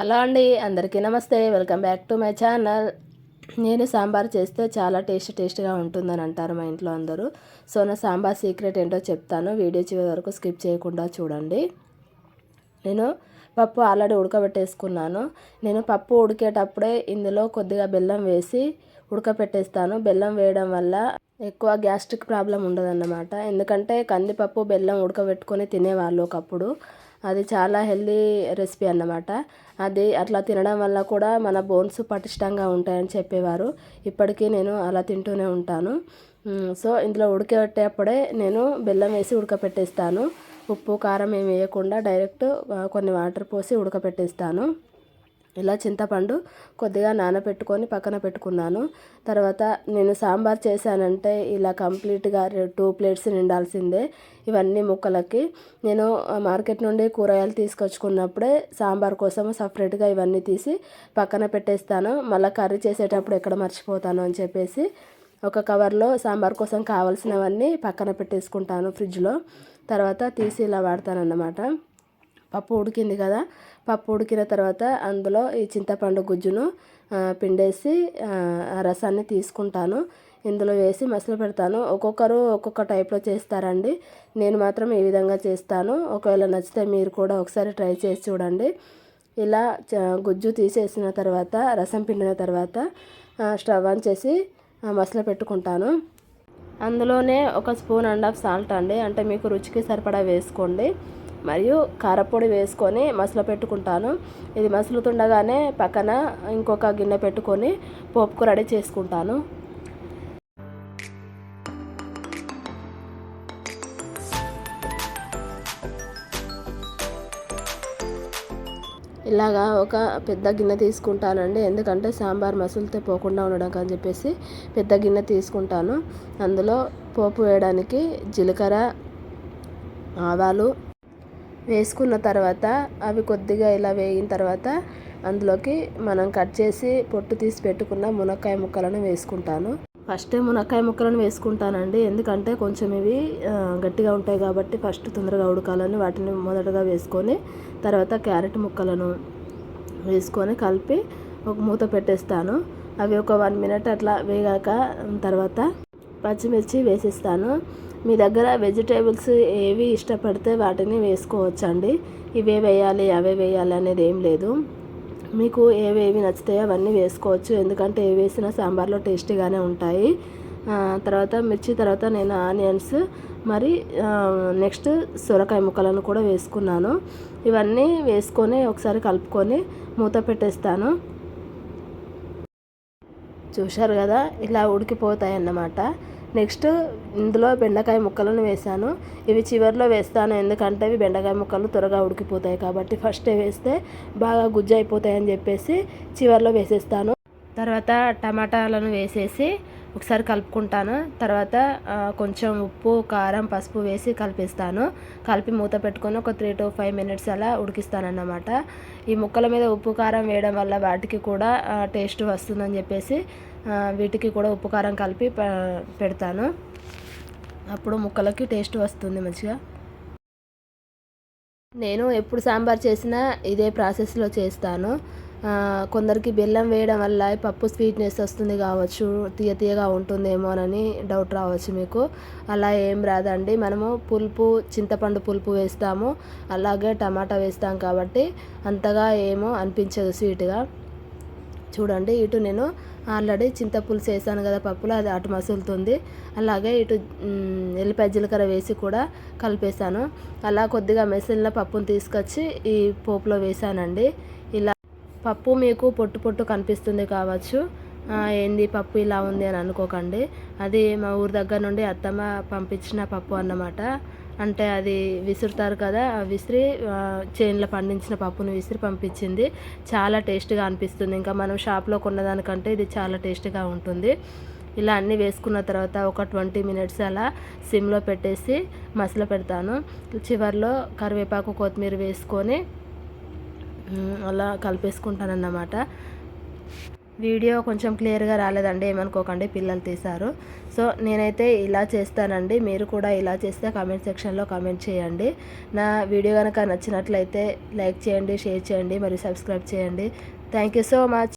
Hello అండి అందరికీ నమస్తే. Welcome back to my channel. నేను సాంబార్ చేస్తే చాలా టేస్ట్ టేస్ట్గా ఉంటుందని అంటారు మా ఇంట్లో అందరూ. సో నా సాంబార్ సీక్రెట్ ఏంటో చెప్తాను. వీడియో చివరి వరకు స్కిప్ చేయకుండా చూడండి. నేను పప్పు ఆల్రెడీ ఉడకబెట్టేసుకున్నాను. నేను పప్పు ఉడికేటప్పుడే ఇందులో కొద్దిగా బెల్లం వేసి ఉడకపెట్టేస్తాను. బెల్లం వేయడం వల్ల ఎక్కువ గ్యాస్ట్రిక్ ప్రాబ్లం ఉండదన్నమాట. ఎందుకంటే కందిపప్పు బెల్లం ఉడకబెట్టుకొని తినేవాళ్ళు ఒకప్పుడు. అది చాలా హెల్దీ రెసిపీ అన్నమాట. అది అట్లా తినడం వల్ల కూడా మన బోన్స్ పటిష్టంగా ఉంటాయని చెప్పేవారు. ఇప్పటికీ నేను అలా తింటూనే ఉంటాను. సో ఇందులో ఉడకబెట్టేటప్పుడే నేను బెల్లం వేసి ఉడకపెట్టేస్తాను. ఉప్పు కారం ఏమి వేయకుండా డైరెక్ట్ కొన్ని వాటర్ పోసి ఉడకపెట్టేస్తాను. ఇలా చింతపండు కొద్దిగా నానబెట్టుకొని పక్కన పెట్టుకున్నాను. తర్వాత నేను సాంబార్ చేశానంటే ఇలా కంప్లీట్గా టూ ప్లేట్స్ నిండాల్సిందే ఇవన్నీ ముక్కలకి. నేను మార్కెట్ నుండి కూరగాయలు తీసుకొచ్చుకున్నప్పుడే సాంబార్ కోసం సపరేట్గా ఇవన్నీ తీసి పక్కన పెట్టేస్తాను. మళ్ళీ కర్రీ చేసేటప్పుడు ఎక్కడ మర్చిపోతాను అని చెప్పేసి ఒక కవర్లో సాంబార్ కోసం కావాల్సినవన్నీ పక్కన పెట్టేసుకుంటాను ఫ్రిడ్జ్లో. తర్వాత తీసి ఇలా వాడతాను అన్నమాట పప్పు ఉడికింది కదా. పప్పు ఉడికిన తర్వాత అందులో ఈ చింతపండు గుజ్జును పిండేసి రసాన్ని తీసుకుంటాను. ఇందులో వేసి మసలు పెడతాను. ఒక్కొక్కరు ఒక్కొక్క టైప్లో చేస్తారండి. నేను మాత్రం ఈ విధంగా చేస్తాను. ఒకవేళ నచ్చితే మీరు కూడా ఒకసారి ట్రై చేసి చూడండి. ఇలా గుజ్జు తీసేసిన తర్వాత రసం పిండిన తర్వాత స్టవ్ ఆన్ చేసి మసలు పెట్టుకుంటాను. అందులోనే ఒక స్పూన్ అండ్ హాఫ్ సాల్ట్ అండి. అంటే మీకు రుచికి సరిపడా వేసుకోండి. మరియు కారపొడి వేసుకొని మసలు పెట్టుకుంటాను. ఇది మసులుతుండగానే పక్కన ఇంకొక గిన్నె పెట్టుకొని పోపుకు రెడీ చేసుకుంటాను. ఇలాగా ఒక పెద్ద గిన్నె తీసుకుంటానండి. ఎందుకంటే సాంబార్ మసులుతో పోకుండా ఉండడం అని చెప్పేసి పెద్ద గిన్నె తీసుకుంటాను. అందులో పోపు వేయడానికి జీలకర్ర ఆవాలు వేసుకున్న తర్వాత అవి కొద్దిగా ఇలా వేగిన తర్వాత అందులోకి మనం కట్ చేసి పొట్టు తీసి పెట్టుకున్న మునక్కాయ ముక్కలను వేసుకుంటాను. ఫస్ట్ మునక్కాయ ముక్కలను వేసుకుంటానండి. ఎందుకంటే కొంచెం ఇవి గట్టిగా ఉంటాయి కాబట్టి ఫస్ట్ తొందరగా ఉడకాలని వాటిని మొదటగా వేసుకొని తర్వాత క్యారెట్ ముక్కలను వేసుకొని కలిపి ఒక మూత పెట్టేస్తాను. అవి ఒక వన్ మినిట్ అట్లా వేగాక తర్వాత పచ్చిమిర్చి వేసేస్తాను. మీ దగ్గర వెజిటేబుల్స్ ఏవి ఇష్టపడితే వాటిని వేసుకోవచ్చండి. ఇవే వేయాలి అవే వేయాలి అనేది ఏం లేదు. మీకు ఏవేవి నచ్చుతాయో అవన్నీ వేసుకోవచ్చు. ఎందుకంటే ఏ వేసిన సాంబార్లో టేస్టీగానే ఉంటాయి. తర్వాత మిర్చి తర్వాత నేను ఆనియన్స్ మరి నెక్స్ట్ సొరకాయ ముక్కలను కూడా వేసుకున్నాను. ఇవన్నీ వేసుకొని ఒకసారి కలుపుకొని మూత పెట్టేస్తాను. చూశారు కదా ఇలా ఉడికిపోతాయి అన్నమాట నెక్స్ట్ ఇందులో బెండకాయ ముక్కలను వేశాను. ఇవి చివరిలో వేస్తాను. ఎందుకంటే ఇవి బెండకాయ ముక్కలు త్వరగా ఉడికిపోతాయి కాబట్టి ఫస్టే వేస్తే బాగా గుజ్జు అయిపోతాయి అని చెప్పేసి చివరిలో వేసేస్తాను. తర్వాత టమాటాలను వేసేసి ఒకసారి కలుపుకుంటాను. తర్వాత కొంచెం ఉప్పు కారం పసుపు వేసి కలిపిస్తాను. కలిపి మూత పెట్టుకొని ఒక త్రీ టు ఫైవ్ మినిట్స్ అలా ఉడికిస్తానన్నమాట. ఈ ముక్కల మీద ఉప్పు కారం వేయడం వల్ల వాటికి కూడా టేస్ట్ వస్తుందని చెప్పేసి వీటికి కూడా ఉప్పు కారం కలిపి పెడతాను. అప్పుడు ముక్కలకి టేస్ట్ వస్తుంది మంచిగా. నేను ఎప్పుడు సాంబార్ చేసినా ఇదే ప్రాసెస్లో చేస్తాను. కొందరికి బెల్లం వేయడం వల్ల పప్పు స్వీట్నెస్ వస్తుంది కావచ్చు తీయ తీయగా ఉంటుందేమోనని డౌట్ రావచ్చు మీకు. అలా ఏం రాదండి. మనము పులుపు చింతపండు పులుపు వేస్తాము. అలాగే టమాటా వేస్తాం కాబట్టి అంతగా ఏమో అనిపించదు స్వీట్గా. చూడండి ఇటు నేను ఆల్రెడీ చింతపులుసు వేసాను కదా పప్పులో అది అటు మసులుతుంది. అలాగే ఇటు ఎల్లిపాయ జీలకర్ర వేసి కూడా కలిపేసాను అలా కొద్దిగా మెసిలిన పప్పును తీసుకొచ్చి ఈ పోపులో వేసానండి ఇలా పప్పు మీకు పొట్టు పొట్టు కనిపిస్తుంది కావచ్చు. ఏంది పప్పు ఇలా ఉంది అని అనుకోకండి. అది మా ఊరి దగ్గర నుండి అత్తమ్మ పంపించిన పప్పు అన్నమాట. అంటే అది విసురుతారు కదా విసిరి చేనులో పండించిన పప్పును విసిరి పంపించింది. చాలా టేస్ట్గా అనిపిస్తుంది. ఇంకా మనం షాప్లో కొన్నదానికంటే ఇది చాలా టేస్ట్గా ఉంటుంది. ఇలా అన్నీ వేసుకున్న తర్వాత ఒక ట్వంటీ మినిట్స్ అలా సిమ్లో పెట్టేసి మసలు పెడతాను. చివరిలో కరివేపాకు కొత్తిమీర వేసుకొని అలా కలిపేసుకుంటాను అన్నమాట వీడియో కొంచెం క్లియర్గా రాలేదండి ఏమనుకోకండి పిల్లలు తీశారు. సో నేనైతే ఇలా చేస్తానండి మీరు కూడా ఇలా చేస్తే కామెంట్ సెక్షన్లో కామెంట్ చేయండి. నా వీడియో కనుక నచ్చినట్లయితే లైక్ చేయండి షేర్ చేయండి మరియు సబ్స్క్రైబ్ చేయండి. Thank you so much.